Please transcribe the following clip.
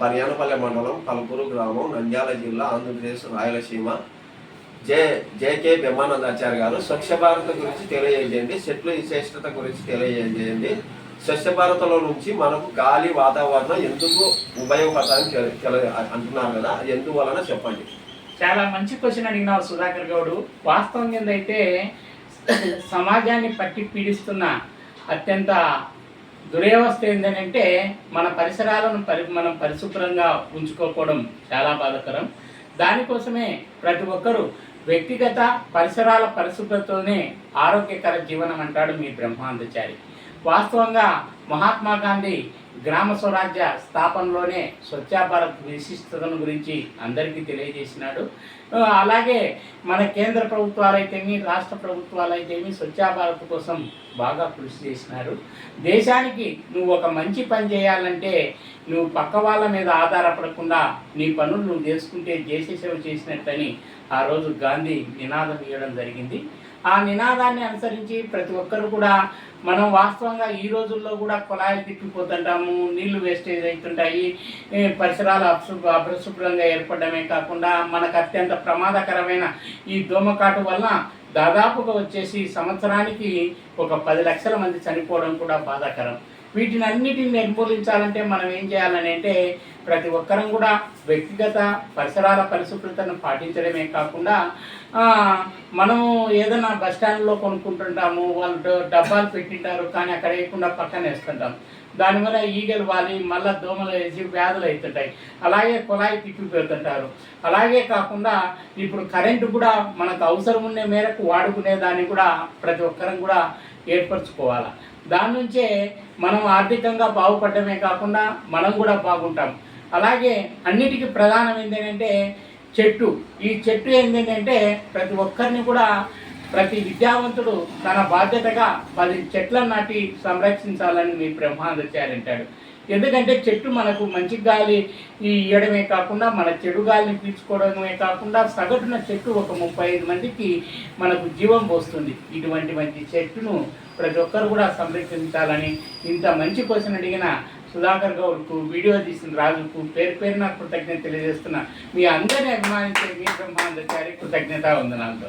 బనియానపల్లె మండలం కల్పూరు గ్రామం నంద్యాల జిల్లా Andhra Pradesh Rayalaseema. J J K Brahmanandacharya garu Swachh Bharat గురించి తెలియజేయండి చెట్లు విశిష్టత గురించి తెలియజేయండి. స్వచ్ఛ భారత్లో నుంచి మనకు గాలి వాతావరణం ఎందుకు ఉపయోగపడతాయని అంటున్నారు కదా ఎందువలన చెప్పండి? చాలా మంచి క్వశ్చన్ అడిగినారు సుధాకర్ గౌడు. వాస్తవం ఏందైతే సమాజాన్ని పట్టి పీడిస్తున్న అత్యంత దురవస్థ ఏంటంటే మన పరిసరాలను పరి మనం పరిశుభ్రంగా ఉంచుకోకపోవడం చాలా బాధాకరం. దానికోసమే ప్రతి ఒక్కరూ వ్యక్తిగత పరిసరాల పరిశుభ్రతతోనే ఆరోగ్యకర జీవనం అంటాడు మీ బ్రహ్మాందచారి వాస్తవంగా మహాత్మా గాంధీ గ్రామ స్వరాజ్య స్థాపనలోనే స్వచ్ఛ భారత్ విశిష్టతను గురించి అందరికీ తెలియజేసినాడు. అలాగే మన కేంద్ర ప్రభుత్వాలు అయితేమి రాష్ట్ర ప్రభుత్వాలు అయితేమి స్వచ్ఛ భారత్ కోసం బాగా కృషి చేసినారు. దేశానికి నువ్వు ఒక మంచి పని చేయాలంటే నువ్వు పక్క వాళ్ళ మీద ఆధారపడకుండా నీ పనులు నువ్వు చేసుకుంటే దేశ సేవ చేసినట్టని ఆ రోజు గాంధీ నినాదం ఇవ్వడం జరిగింది. ఆ నినాదాన్ని అనుసరించి ప్రతి ఒక్కరు కూడా మనం వాస్తవంగా ఈ రోజుల్లో కూడా కుళాయిలు తిప్పిపోతుంటాము నీళ్ళు వేస్టేజ్ అవుతుంటాయి. పరిసరాలు అపశుభ్ర అపరిశుభ్రంగా ఏర్పడమే కాకుండా మనకు అత్యంత ప్రమాదకరమైన ఈ దోమకాటు వల్ల దాదాపుగా వచ్చేసి సంవత్సరానికి ఒక పది లక్షల మంది చనిపోవడం కూడా బాధాకరం. వీటిని అన్నిటిని నిర్మూలించాలంటే మనం ఏం చేయాలని అంటే ప్రతి ఒక్కరం కూడా వ్యక్తిగత పరిసరాల పరిశుభ్రతను పాటించడమే కాకుండా మనము ఏదైనా బస్ స్టాండ్లో కొనుక్కుంటుంటాము వాళ్ళు డబ్బాలు పెట్టింటారు కానీ అక్కడ వేయకుండా పక్కన వేస్తుంటాం. దానివల్ల ఈగలు వాలి మళ్ళీ దోమలు వేసి వ్యాధులు అవుతుంటాయి అలాగే కుళాయి తిప్పిపోతుంటారు అలాగే కాకుండా ఇప్పుడు కరెంటు కూడా మనకు అవసరం ఉన్న మేరకు వాడుకునే దాన్ని కూడా ప్రతి ఒక్కరం కూడా ఏర్పరచుకోవాలి. దాని నుంచే మనం ఆర్థికంగా బాగుపడమే కాకుండా మనం కూడా బాగుంటాం. అలాగే అన్నిటికీ ప్రధానం ఏంటంటే చెట్టు. ఈ చెట్టు ఏంటంటే ప్రతి ఒక్కరిని కూడా ప్రతి విద్యావంతుడు తన బాధ్యతగా పది చెట్లను నాటి సంరక్షించాలని మీ బ్రహ్మాందచారి అంటాడు. ఎందుకంటే చెట్టు మనకు మంచి గాలి ఇవ్వడమే కాకుండా మన చెడు గాలిని పీల్చుకోవడమే కాకుండా సగటున చెట్టు ఒక ముప్పై ఐదు మందికి మనకు జీవం పోస్తుంది. ఇటువంటి మంచి చెట్టును ప్రతి ఒక్కరు కూడా సంరక్షించాలని ఇంత మంచి క్వశ్చన్ అడిగిన సుధాకర్ గౌడ్కు వీడియో తీసిన రాజుకు పేరు పేరు నాకు కృతజ్ఞత తెలియజేస్తున్నా. మీ అందరిని అభిమానించే మీ బ్రహ్మాందచారి కృతజ్ఞత ఉంది నాకు